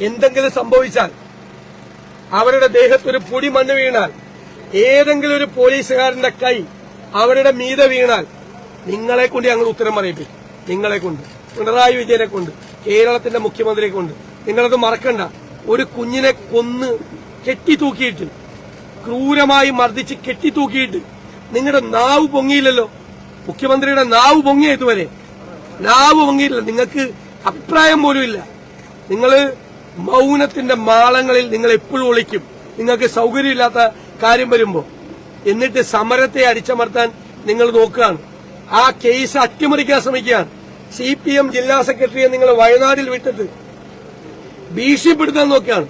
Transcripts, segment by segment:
എന്തെങ്കിലും സംഭവിച്ചാൽ അവരുടെ ദേഹത്തൊരു പൊടി മണ്ണ് വീണാൽ ഏതെങ്കിലും ഒരു പോലീസുകാരന്റെ കൈ അവരുടെ മീത വീണാൽ നിങ്ങളെ കൊണ്ട് ഞങ്ങൾ ഉത്തരം പറയിപ്പിക്കും. നിങ്ങളെ കൊണ്ട്. പിണറായി വിജയനെ കൊണ്ട് കേരളത്തിന്റെ മുഖ്യമന്ത്രിയെ കൊണ്ട്. നിങ്ങളത് മറക്കണ്ട. ഒരു കുഞ്ഞിനെ കൊന്ന് കെട്ടി കെട്ടിത്തൂക്കിയിട്ട് ക്രൂരമായി മർദ്ദിച്ച് കെട്ടിത്തൂക്കിയിട്ട് നിങ്ങളുടെ നാവ് പൊങ്ങിയില്ലല്ലോ? മുഖ്യമന്ത്രിയുടെ നാവ് പൊങ്ങിയ ഇതുവരെ. നാവ് പൊങ്ങിയില്ല നിങ്ങൾക്ക് അഭിപ്രായം പോലും ഇല്ല. നിങ്ങൾ മൗനത്തിന്റെ മാളങ്ങളിൽ നിങ്ങൾ എപ്പോഴും ഒളിക്കും. നിങ്ങൾക്ക് സൗകര്യമില്ലാത്ത കാര്യം വരുമ്പോ. എന്നിട്ട് സമരത്തെ അടിച്ചമർത്താൻ നിങ്ങൾ നോക്കുകയാണ്. ആ കേസ് അട്ടിമറിക്കാൻ ശ്രമിക്കുകയാണ്. സി പി എം ജില്ലാ സെക്രട്ടറിയെ നിങ്ങൾ വയനാട്ടിൽ വിട്ടിട്ട് ഭീഷണിപ്പെടുത്താൻ നോക്കുകയാണ്.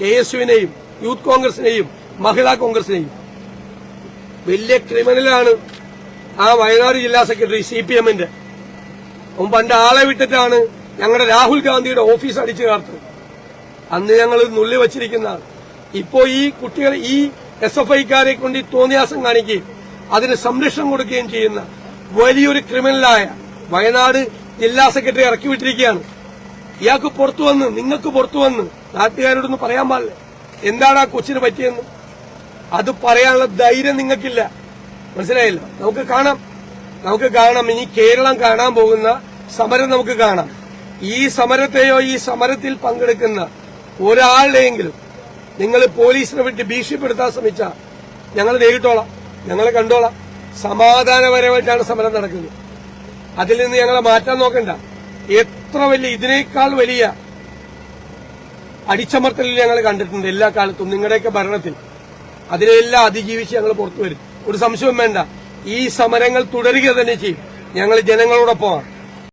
കെ എസ് യുവിനെയും യൂത്ത് കോൺഗ്രസിനെയും മഹിളാ കോൺഗ്രസിനെയും. വലിയ ക്രിമിനലാണ് ആ വയനാട് ജില്ലാ സെക്രട്ടറി സി പി എമ്മിന്റെ പണ്ട് ആളെ വിട്ടിട്ടാണ് ഞങ്ങളുടെ രാഹുൽ ഗാന്ധിയുടെ ഓഫീസ് അടിച്ചു കാർത്തത് അന്ന് ഞങ്ങൾ നുള്ളി വച്ചിരിക്കുന്നതാണ്. ഇപ്പോ ഈ കുട്ടികൾ ഈ എസ് എഫ് ഐക്കാരെ കൊണ്ട് ഈ തോന്നിയാസം കാണിക്കുകയും അതിന് സംരക്ഷണം കൊടുക്കുകയും ചെയ്യുന്ന വലിയൊരു ക്രിമിനലായ വയനാട് ജില്ലാ സെക്രട്ടറി ഇറക്കി വിട്ടിരിക്കുകയാണ്. ഇയാൾക്ക് പുറത്തു വന്ന് നിങ്ങൾക്ക് പുറത്തു വന്ന് നാട്ടുകാരോടൊന്ന് പറയാൻ പാടില്ല. എന്താണ് ആ കൊച്ചിന് പറ്റിയെന്ന്? അത് പറയാനുള്ള ധൈര്യം നിങ്ങൾക്കില്ല. മനസ്സിലായില്ല? നമുക്ക് കാണാം. നമുക്ക് കാണാം. ഇനി കേരളം കാണാൻ പോകുന്ന സമരം നമുക്ക് കാണാം. ഈ സമരത്തെയോ ഈ സമരത്തിൽ പങ്കെടുക്കുന്ന ഒരാളുടെയെങ്കിലും നിങ്ങൾ പോലീസിനെ വിട്ട് ഭീഷണിപ്പെടുത്താൻ ശ്രമിച്ചാൽ ഞങ്ങൾ നേരിട്ടോളാം ഞങ്ങൾ കണ്ടോളാം. സമാധാനപരമായിട്ടാണ് സമരം നടക്കുന്നത്. അതിൽ നിന്ന് ഞങ്ങളെ മാറ്റാൻ നോക്കണ്ട. എത്ര വലിയ ഇതിനേക്കാൾ വലിയ അടിച്ചമർത്തലിൽ ഞങ്ങൾ കണ്ടിട്ടുണ്ട് എല്ലാ കാലത്തും നിങ്ങളുടെയൊക്കെ ഭരണത്തിൽ. അതിനെല്ലാം അതിജീവിച്ച് ഞങ്ങൾ പുറത്തു വരും. ഒരു സംശയവും വേണ്ട. ഈ സമരങ്ങൾ തുടരുക തന്നെ ചെയ്യും. ഞങ്ങൾ ജനങ്ങളോടൊപ്പമാണ്.